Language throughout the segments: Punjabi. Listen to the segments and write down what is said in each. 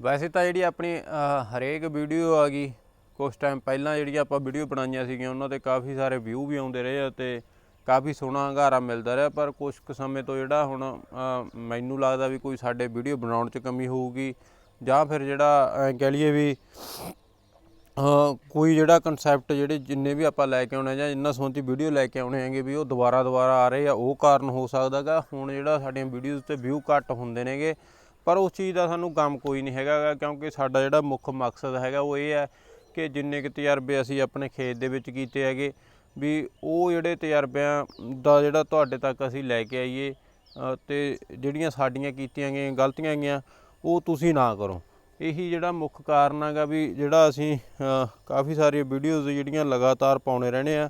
ਵੈਸੇ ਤਾਂ ਜਿਹੜੀ ਆਪਣੀ ਹਰੇਕ ਵੀਡੀਓ ਆ ਗਈ ਕੁਝ ਟਾਈਮ ਪਹਿਲਾਂ ਜਿਹੜੀਆਂ ਆਪਾਂ ਵੀਡੀਓ ਬਣਾਈਆਂ ਸੀਗੀਆਂ, ਉਹਨਾਂ ਤੇ ਕਾਫੀ ਸਾਰੇ ਵਿਊ ਵੀ ਆਉਂਦੇ ਰਹੇ ਆ ਤੇ ਕਾਫੀ ਸੋਹਣਾ ਹੰਗਾਰਾ ਮਿਲਦਾ ਰਿਹਾ, ਪਰ ਕੁਝ ਕੁ ਸਮੇਂ ਤੋਂ ਜਿਹੜਾ ਹੁਣ ਮੈਨੂੰ ਲੱਗਦਾ ਵੀ ਕੋਈ ਸਾਡੇ ਵੀਡੀਓ ਬਣਾਉਣ 'ਚ ਕਮੀ ਹੋਊਗੀ, ਜਾਂ ਫਿਰ ਜਿਹੜਾ ਕਹਿ ਲਈਏ ਵੀ ਕੋਈ ਜਿਹੜਾ ਕਨਸੈਪਟ ਜਿਹੜੇ ਜਿੰਨੇ ਵੀ ਆਪਾਂ ਲੈ ਕੇ ਆਉਣੇ ਜਾਂ ਇੰਨਾ ਸੋਹਣੀ ਵੀਡੀਓ ਲੈ ਕੇ ਆਉਣੇ ਹੈਗੇ ਵੀ ਉਹ ਦੁਬਾਰਾ ਦੁਬਾਰਾ ਆ ਰਹੇ ਆ, ਉਹ ਕਾਰਨ ਹੋ ਸਕਦਾਗਾ, ਹੁਣ ਜਿਹੜਾ ਸਾਡੀਆਂ ਵੀਡੀਓਜ਼ ਤੇ ਵਿਊ ਘੱਟ ਹੁੰਦੇ ਨੇਗੇ ਪਰ ਉਸ ਚੀਜ਼ ਦਾ ਸਾਨੂੰ ਗਮ ਕੋਈ ਨਹੀਂ ਹੈਗਾ ਕਿਉਂਕਿ ਸਾਡਾ ਜਿਹੜਾ ਮੁੱਖ ਮਕਸਦ ਹੈਗਾ ਉਹ ਇਹ ਹੈ ਕਿ ਜਿੰਨੇ ਕੁ ਤਜਰਬੇ ਅਸੀਂ ਆਪਣੇ ਖੇਤ ਦੇ ਵਿੱਚ ਕੀਤੇ ਹੈਗੇ ਵੀ ਉਹ ਜਿਹੜੇ ਤਜਰਬਿਆਂ ਦਾ ਜਿਹੜਾ ਤੁਹਾਡੇ ਤੱਕ ਅਸੀਂ ਲੈ ਕੇ ਆਈਏ ਅ, ਤੇ ਜਿਹੜੀਆਂ ਸਾਡੀਆਂ ਕੀਤੀਆਂ ਗਈਆਂ ਗਲਤੀਆਂ ਗਈਆਂ ਉਹ ਤੁਸੀਂ ਨਾ ਕਰੋ। ਇਹੀ ਜਿਹੜਾ ਮੁੱਖ ਕਾਰਨ ਹੈਗਾ ਵੀ ਜਿਹੜਾ ਅਸੀਂ ਕਾਫੀ ਸਾਰੀਆਂ ਵੀਡੀਓਜ਼ ਜਿਹੜੀਆਂ ਲਗਾਤਾਰ ਪਾਉਣੇ ਰਹਿਣੇ ਆ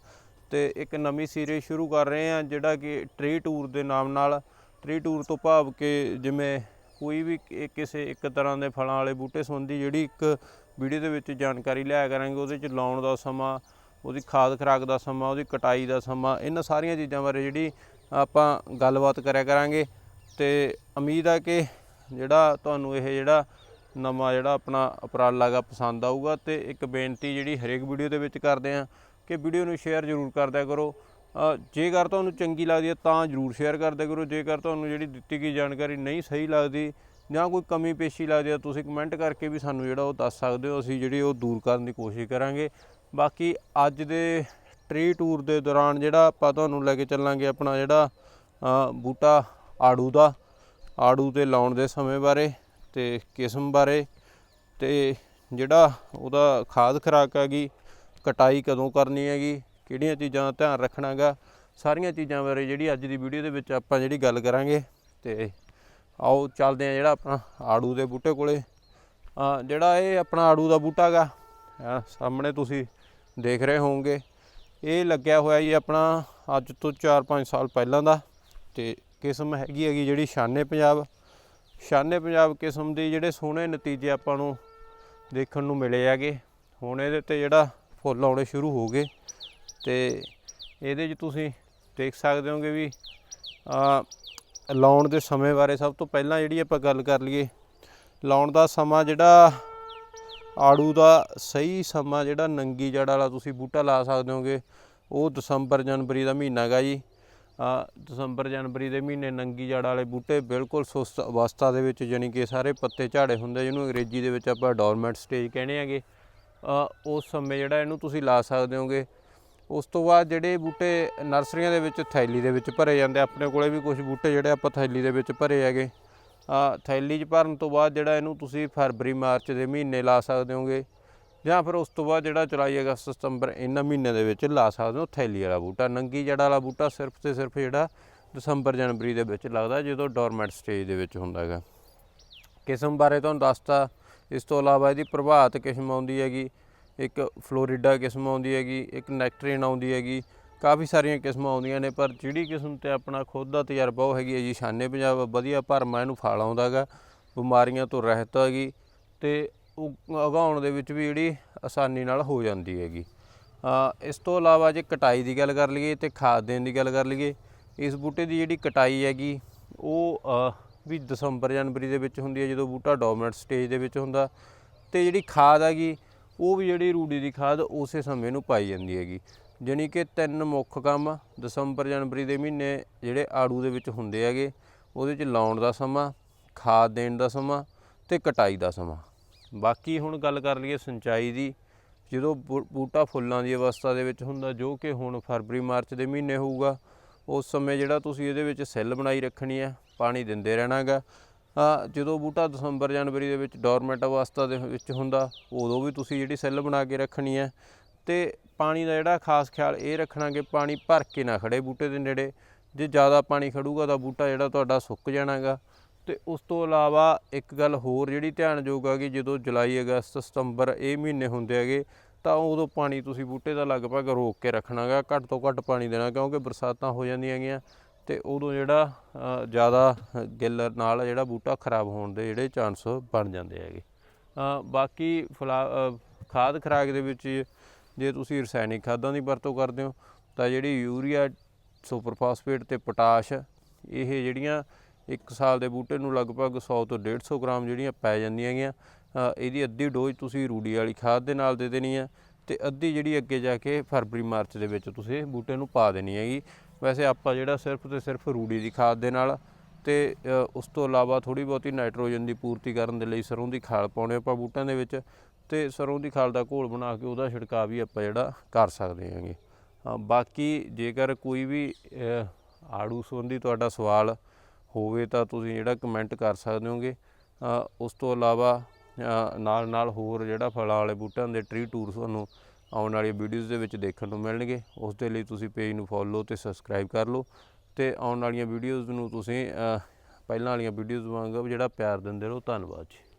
ਤੇ ਇੱਕ ਨਵੀਂ ਸੀਰੀਜ਼ ਸ਼ੁਰੂ ਕਰ ਰਹੇ ਆ ਜਿਹੜਾ ਕਿ ਟ੍ਰੀ ਟੂਰ ਦੇ ਨਾਮ ਨਾਲ ਟ੍ਰੀ ਟੂਰ ਤੋਂ ਭਾਵ ਕਿ ਜਿਵੇਂ ਕੋਈ ਵੀ ਕਿਸੇ ਇੱਕ ਤਰ੍ਹਾਂ ਦੇ ਫਲਾਂ ਵਾਲੇ ਬੂਟੇ ਸੰਬੰਧੀ ਜਿਹੜੀ ਇੱਕ ਵੀਡੀਓ ਦੇ ਵਿੱਚ ਜਾਣਕਾਰੀ ਲਿਆ ਕਰਾਂਗੇ, ਉਹਦੇ ਚ ਲਾਉਣ ਦਾ ਸਮਾਂ, ਉਹਦੀ ਖਾਦ ਖਰਾਕ ਦਾ ਸਮਾਂ, ਉਹਦੀ ਕਟਾਈ ਦਾ ਸਮਾਂ, ਇਹਨਾਂ ਸਾਰੀਆਂ ਚੀਜ਼ਾਂ ਬਾਰੇ ਜਿਹੜੀ ਆਪਾਂ ਗੱਲਬਾਤ ਕਰਿਆ ਕਰਾਂਗੇ। ਤੇ ਉਮੀਦ ਆ ਕਿ ਜਿਹੜਾ ਤੁਹਾਨੂੰ ਇਹ ਜਿਹੜਾ ਨਵਾਂ ਜਿਹੜਾ ਆਪਣਾ ਉਪਰਾਲਾ ਗਾ ਪਸੰਦ ਆਊਗਾ, ਤੇ ਇੱਕ ਬੇਨਤੀ ਜਿਹੜੀ ਹਰੇਕ ਵੀਡੀਓ ਦੇ ਵਿੱਚ ਕਰਦੇ ਆ ਕਿ ਵੀਡੀਓ ਨੂੰ ਸ਼ੇਅਰ ਜ਼ਰੂਰ ਕਰਦਿਆ ਕਰੋ। ਜੇਕਰ ਤੁਹਾਨੂੰ ਚੰਗੀ ਲੱਗਦੀ ਹੈ ਤਾਂ ਜ਼ਰੂਰ ਸ਼ੇਅਰ ਕਰਦੇ ਕਰੋ। ਜੇਕਰ ਤੁਹਾਨੂੰ ਜਿਹੜੀ ਦਿੱਤੀ ਗਈ ਜਾਣਕਾਰੀ ਨਹੀਂ ਸਹੀ ਲੱਗਦੀ ਜਾਂ ਕੋਈ ਕਮੀ ਪੇਸ਼ੀ ਲੱਗਦੀ ਹੈ, ਤੁਸੀਂ ਕਮੈਂਟ ਕਰਕੇ ਵੀ ਸਾਨੂੰ ਜਿਹੜਾ ਉਹ ਦੱਸ ਸਕਦੇ ਹੋ। ਅਸੀਂ ਜਿਹੜੀ ਉਹ ਦੂਰ ਕਰਨ ਦੀ ਕੋਸ਼ਿਸ਼ ਕਰਾਂਗੇ। ਬਾਕੀ ਅੱਜ ਦੇ ਟ੍ਰੀ ਟੂਰ ਦੇ ਦੌਰਾਨ ਜਿਹੜਾ ਆਪਾਂ ਤੁਹਾਨੂੰ ਲੈ ਕੇ ਚੱਲਾਂਗੇ ਆਪਣਾ ਜਿਹੜਾ ਬੂਟਾ ਆੜੂ ਦਾ, ਆੜੂ ਤੇ ਲਾਉਣ ਦੇ ਸਮੇਂ ਬਾਰੇ ਤੇ ਕਿਸਮ ਬਾਰੇ ਤੇ ਜਿਹੜਾ ਉਹਦਾ ਖਾਦ ਖਰਾਕ ਹੈਗੀ, ਕਟਾਈ ਕਦੋਂ ਕਰਨੀ ਹੈਗੀ ਕਿਹੜੀਆਂ ਚੀਜ਼ਾਂ ਦਾ ਧਿਆਨ ਰੱਖਣਾਗਾ, ਸਾਰੀਆਂ ਚੀਜ਼ਾਂ ਬਾਰੇ ਜਿਹੜੀ ਅੱਜ ਦੀ ਵੀਡੀਓ ਦੇ ਵਿੱਚ ਆਪਾਂ ਜਿਹੜੀ ਗੱਲ ਕਰਾਂਗੇ, ਤੇ ਆਓ ਚੱਲਦੇ ਆ ਜਿਹੜਾ ਆਪਣਾ ਆੜੂ ਦੇ ਬੂਟੇ ਕੋਲੇ। ਜਿਹੜਾ ਇਹ ਆਪਣਾ ਆੜੂ ਦਾ ਬੂਟਾ ਹੈਗਾ ਸਾਹਮਣੇ ਤੁਸੀਂ ਦੇਖ ਰਹੇ ਹੋਵੋਗੇ। ਇਹ ਲੱਗਿਆ ਹੋਇਆ ਜੀ ਆਪਣਾ ਅੱਜ ਤੋਂ 4-5 ਸਾਲ ਪਹਿਲਾਂ ਦਾ, ਤੇ ਕਿਸਮ ਹੈਗੀ ਹੈਗੀ ਜਿਹੜੀ ਸ਼ਾਨੇ ਪੰਜਾਬ। ਸ਼ਾਨੇ ਪੰਜਾਬ ਕਿਸਮ ਦੇ ਜਿਹੜੇ ਸੋਹਣੇ ਨਤੀਜੇ ਆਪਾਂ ਨੂੰ ਦੇਖਣ ਨੂੰ ਮਿਲੇ ਹੈਗੇ। ਹੁਣ ਇਹਦੇ ਤੇ ਜਿਹੜਾ ਫੁੱਲ ਆਉਣੇ ਸ਼ੁਰੂ ਹੋ ਗਏ। ਤੇ ਇਹਦੇ 'ਚ ਤੁਸੀਂ ਦੇਖ ਸਕਦੇ ਹੋਗੇ ਵੀ ਆ ਲਾਉਣ ਦੇ ਸਮੇਂ ਬਾਰੇ ਸਭ ਤੋਂ ਪਹਿਲਾਂ ਜਿਹੜੀ ਆਪਾਂ ਗੱਲ ਕਰ ਲਈਏ, ਲਾਉਣ ਦਾ ਸਮਾਂ ਜਿਹੜਾ ਆੜੂ ਦਾ ਸਹੀ ਸਮਾਂ ਜਿਹੜਾ ਨੰਗੀ ਜੜ ਵਾਲਾ ਤੁਸੀਂ ਬੂਟਾ ਲਾ ਸਕਦੇ ਹੋਗੇ, ਉਹ ਦਸੰਬਰ ਜਨਵਰੀ ਦਾ ਮਹੀਨਾ ਹੈਗਾ ਜੀ। ਆ ਦਸੰਬਰ ਜਨਵਰੀ ਦੇ ਮਹੀਨੇ ਨੰਗੀ ਜੜ ਵਾਲੇ ਬੂਟੇ ਬਿਲਕੁਲ ਸੁਸਤ ਅਵਸਥਾ ਦੇ ਵਿੱਚ ਜਾਣੀ ਕਿ ਸਾਰੇ ਪੱਤੇ ਝਾੜੇ ਹੁੰਦੇ ਜਿਹਨੂੰ ਅੰਗਰੇਜ਼ੀ ਦੇ ਵਿੱਚ ਆਪਾਂ ਡੋਰਮੈਂਟ ਸਟੇਜ ਕਹਿੰਦੇ ਹੈਗੇ। ਉਸ ਸਮੇਂ ਜਿਹੜਾ ਇਹਨੂੰ ਤੁਸੀਂ ਲਾ ਸਕਦੇ ਹੋਗੇ ਉਸ ਤੋਂ ਬਾਅਦ ਜਿਹੜੇ ਬੂਟੇ ਨਰਸਰੀਆਂ ਦੇ ਵਿੱਚ, ਥੈਲੀ ਦੇ ਵਿੱਚ ਭਰੇ ਜਾਂਦੇ ਆਪਣੇ ਕੋਲੇ ਵੀ ਕੁਝ ਬੂਟੇ ਜਿਹੜੇ ਆਪਾਂ ਥੈਲੀ ਦੇ ਵਿੱਚ ਭਰੇ ਹੈਗੇ। ਆ ਥੈਲੀ 'ਚ ਭਰਨ ਤੋਂ ਬਾਅਦ ਜਿਹੜਾ ਇਹਨੂੰ ਤੁਸੀਂ ਫਰਵਰੀ, ਮਾਰਚ ਦੇ ਮਹੀਨੇ ਲਾ ਸਕਦੇ ਹੋਗੇ। ਜਾਂ ਫਿਰ ਉਸ ਤੋਂ ਬਾਅਦ ਜਿਹੜਾ ਜੁਲਾਈ, ਅਗਸਤ, ਸਤੰਬਰ ਇਹਨਾਂ ਮਹੀਨਿਆਂ ਦੇ ਵਿੱਚ ਲਾ ਸਕਦੇ ਹੋ ਥੈਲੀ ਵਾਲਾ ਬੂਟਾ। ਨੰਗੀ ਜੜ ਵਾਲਾ ਬੂਟਾ ਸਿਰਫ ਤੇ ਸਿਰਫ ਜਿਹੜਾ ਦਸੰਬਰ, ਜਨਵਰੀ ਦੇ ਵਿੱਚ ਲੱਗਦਾ, ਜਦੋਂ ਡੋਰਮੈਂਟ ਸਟੇਜ ਦੇ ਵਿੱਚ ਹੁੰਦਾ ਹੈਗਾ। ਕਿਸਮ ਬਾਰੇ ਤੁਹਾਨੂੰ ਦੱਸਤਾ। ਇਸ ਤੋਂ ਇਲਾਵਾ ਇਹਦੀ ਪ੍ਰਭਾਤ ਕਿਸਮ ਆਉਂਦੀ ਹੈਗੀ। ਇੱਕ ਫਲੋਰੀਡਾ ਕਿਸਮ ਆਉਂਦੀ ਹੈਗੀ, ਇੱਕ ਨੈਕਟਰੀਨ ਆਉਂਦੀ ਹੈਗੀ, ਕਾਫੀ ਸਾਰੀਆਂ ਕਿਸਮਾਂ ਆਉਂਦੀਆਂ ਨੇ, ਪਰ ਜਿਹੜੀ ਕਿਸਮ ਤੇ ਆਪਣਾ ਖੁਦ ਦਾ ਤਜਰਬਾ ਉਹ ਹੈਗੀ ਹੈ ਜੀ ਸ਼ਾਨੇ ਪੰਜਾਬ, ਵਧੀਆ ਭਰਮਾ ਇਹਨੂੰ ਫਲ ਆਉਂਦਾ ਹੈਗਾ, ਬਿਮਾਰੀਆਂ ਤੋਂ ਰਹਿਤ ਹੈਗੀ ਤੇ ਉਗਾਉਣ ਦੇ ਵਿੱਚ ਵੀ ਜਿਹੜੀ ਆਸਾਨੀ ਨਾਲ ਹੋ ਜਾਂਦੀ ਹੈਗੀ। ਇਸ ਤੋਂ ਇਲਾਵਾ ਜੇ ਕਟਾਈ ਦੀ ਗੱਲ ਕਰ ਲਈਏ ਤੇ ਖਾਦ ਦੇਣ ਦੀ ਗੱਲ ਕਰ ਲਈਏ, ਇਸ ਬੂਟੇ ਦੀ ਜਿਹੜੀ ਕਟਾਈ ਹੈਗੀ, ਉਹ ਵੀ ਦਸੰਬਰ ਜਨਵਰੀ ਦੇ ਵਿੱਚ ਹੁੰਦੀ ਹੈ ਜਦੋਂ ਬੂਟਾ ਡੋਮਿਨੈਂਟ ਸਟੇਜ ਦੇ ਵਿੱਚ ਹੁੰਦਾ ਤੇ ਜਿਹੜੀ ਖਾਦ ਹੈਗੀ ਉਹ ਵੀ ਜਿਹੜੀ ਰੂੜੀ ਦੀ ਖਾਦ ਉਸੇ ਸਮੇਂ ਨੂੰ ਪਾਈ ਜਾਂਦੀ ਹੈਗੀ। ਜਾਣੀ ਕਿ ਤਿੰਨ ਮੁੱਖ ਕੰਮ ਦਸੰਬਰ ਜਨਵਰੀ ਦੇ ਮਹੀਨੇ ਜਿਹੜੇ ਆੜੂ ਦੇ ਵਿੱਚ ਹੁੰਦੇ ਹੈਗੇ, ਉਹਦੇ ਚ ਲਾਉਣ ਦਾ ਸਮਾਂ, ਖਾਦ ਦੇਣ ਦਾ ਸਮਾਂ ਤੇ ਕਟਾਈ ਦਾ ਸਮਾਂ। ਬਾਕੀ ਹੁਣ ਗੱਲ ਕਰ ਲਈਏ ਸਿੰਚਾਈ ਦੀ, ਜਦੋਂ ਬੂ- ਬੂਟਾ ਫੁੱਲਾਂ ਦੀ ਅਵਸਥਾ ਦੇ ਵਿੱਚ ਹੁੰਦਾ, ਜੋ ਕਿ ਹੁਣ ਫਰਵਰੀ, ਮਾਰਚ ਦੇ ਮਹੀਨੇ ਹੋਊਗਾ, ਉਸ ਸਮੇਂ ਜਿਹੜਾ ਤੁਸੀਂ ਇਹਦੇ ਵਿੱਚ ਸੈੱਲ ਬਣਾਈ ਰੱਖਣੀ ਹੈ, ਪਾਣੀ ਦਿੰਦੇ ਰਹਿਣਾਗਾ ਜਦੋਂ ਬੂਟਾ ਦਸੰਬਰ ਜਨਵਰੀ ਦੇ ਵਿੱਚ ਡੋਰਮੈਂਟ ਅਵਸਥਾ ਦੇ ਵਿੱਚ ਹੁੰਦਾ, ਉਦੋਂ ਵੀ ਤੁਸੀਂ ਜਿਹੜੀ ਸੈੱਲ ਬਣਾ ਕੇ ਰੱਖਣੀ ਹੈ। ਤੇ ਪਾਣੀ ਦਾ ਜਿਹੜਾ ਖਾਸ ਖਿਆਲ ਇਹ ਰੱਖਣਾ ਕਿ ਪਾਣੀ ਭਰ ਕੇ ਨਾ ਖੜੇ ਬੂਟੇ ਦੇ ਨੇੜੇ। ਜੇ ਜ਼ਿਆਦਾ ਪਾਣੀ ਖੜੂਗਾ ਤਾਂ ਬੂਟਾ ਜਿਹੜਾ ਤੁਹਾਡਾ ਸੁੱਕ ਜਾਣਾਗਾ। ਤੇ ਉਸ ਤੋਂ ਇਲਾਵਾ ਇੱਕ ਗੱਲ ਹੋਰ ਜਿਹੜੀ ਧਿਆਨਯੋਗ ਆ ਕਿ ਜਦੋਂ ਜੁਲਾਈ, ਅਗਸਤ, ਸਤੰਬਰ ਇਹ ਮਹੀਨੇ ਹੁੰਦੇ ਹੈਗੇ, ਤਾਂ ਉਦੋਂ ਪਾਣੀ ਤੁਸੀਂ ਬੂਟੇ ਦਾ ਲਗਭਗ ਰੋਕ ਕੇ ਰੱਖਣਾਗਾ, ਘੱਟ ਤੋਂ ਘੱਟ ਪਾਣੀ ਦੇਣਾ, ਕਿਉਂਕਿ ਬਰਸਾਤਾਂ ਹੋ ਜਾਂਦੀਆਂ ਹੈਗੀਆਂ। ਤੇ ਉਦੋਂ ਜਿਹੜਾ ਜ਼ਿਆਦਾ ਗਿੱਲ ਨਾਲ ਜਿਹੜਾ ਬੂਟਾ ਖਰਾਬ ਹੋਣ ਦੇ ਜਿਹੜੇ ਚਾਂਸ ਬਣ ਜਾਂਦੇ ਹੈਗੇ। ਬਾਕੀ ਫਲਾ ਖਾਦ ਖਰਾਕ ਦੇ ਵਿੱਚ ਜੇ ਤੁਸੀਂ ਰਸਾਇਣਿਕ ਖਾਦਾਂ ਦੀ ਵਰਤੋਂ ਕਰਦੇ ਹੋ, ਤਾਂ ਜਿਹੜੀ ਯੂਰੀਆ, ਸੁਪਰ ਫਾਸਫੇਟ ਤੇ ਪੋਟਾਸ਼, ਇਹ ਜਿਹੜੀਆਂ ਇੱਕ ਸਾਲ ਦੇ ਬੂਟੇ ਨੂੰ ਲਗਭਗ 100 ਤੋਂ 150 ਗ੍ਰਾਮ ਜਿਹੜੀਆਂ ਪੈ ਜਾਂਦੀਆਂ ਹੈਗੀਆਂ ਇਹਦੀ ਅੱਧੀ ਡੋਜ਼ ਤੁਸੀਂ ਰੂੜੀ ਵਾਲੀ ਖਾਦ ਦੇ ਨਾਲ ਦੇ ਦੇਣੀ ਹੈ ਤੇ ਅੱਧੀ ਜਿਹੜੀ ਅੱਗੇ ਜਾ ਕੇ ਫਰਵਰੀ, ਮਾਰਚ ਦੇ ਵਿੱਚ ਤੁਸੀਂ ਬੂਟੇ ਨੂੰ ਪਾ ਦੇਣੀ ਹੈਗੀ। ਵੈਸੇ ਆਪਾਂ ਜਿਹੜਾ ਸਿਰਫ ਤੇ ਸਿਰਫ ਰੂੜੀ ਦੀ ਖਾਦ ਦੇ ਨਾਲ ਤੇ ਉਸ ਤੋਂ ਇਲਾਵਾ ਥੋੜੀ ਬਹੁਤੀ ਨਾਈਟ੍ਰੋਜਨ ਦੀ ਪੂਰਤੀ ਕਰਨ ਦੇ ਲਈ ਸਰੋਂ ਦੀ ਖਾਲ ਪਾਉਣੇ ਆਪਾਂ ਬੂਟਿਆਂ ਦੇ ਵਿੱਚ ਤੇ ਸਰੋਂ ਦੀ ਖਾਲ ਦਾ ਘੋਲ ਬਣਾ ਕੇ ਉਹਦਾ ਛਿੜਕਾਅ ਵੀ ਆਪਾਂ ਜਿਹੜਾ ਕਰ ਸਕਦੇ ਹਾਂਗੇ। ਬਾਕੀ ਜੇਕਰ ਕੋਈ ਵੀ ਆੜੂ ਸੰਬੰਧੀ ਤੁਹਾਡਾ ਸਵਾਲ ਹੋਵੇ ਤਾਂ ਤੁਸੀਂ ਜਿਹੜਾ ਕਮੈਂਟ ਕਰ ਸਕਦੇ ਹੋਗੇ। ਉਸ ਤੋਂ ਇਲਾਵਾ ਨਾਲ ਨਾਲ ਹੋਰ ਜਿਹੜਾ ਫਲਾਂ ਵਾਲੇ ਬੂਟਿਆਂ ਦੇ ਟਰੀ ਟੂਰ ਤੁਹਾਨੂੰ ਆਉਣ ਵਾਲੀ ਵੀਡੀਓਜ਼ ਦੇ ਵਿੱਚ ਦੇਖਣ ਨੂੰ ਮਿਲਣਗੇ। ਉਸ ਦੇ ਲਈ ਤੁਸੀਂ ਪੇਜ ਨੂੰ ਫੋਲੋ ਤੇ ਸਬਸਕ੍ਰਾਈਬ ਕਰ ਲਓ ਤੇ ਆਉਣ ਵਾਲੀਆਂ ਵੀਡੀਓਜ਼ ਨੂੰ ਤੁਸੀਂ ਪਹਿਲਾਂ ਵਾਲੀਆਂ ਵੀਡੀਓਜ਼ ਵਾਂਗ ਜਿਹੜਾ ਪਿਆਰ ਦਿੰਦੇ ਰਹੋ। ਧੰਨਵਾਦ ਜੀ।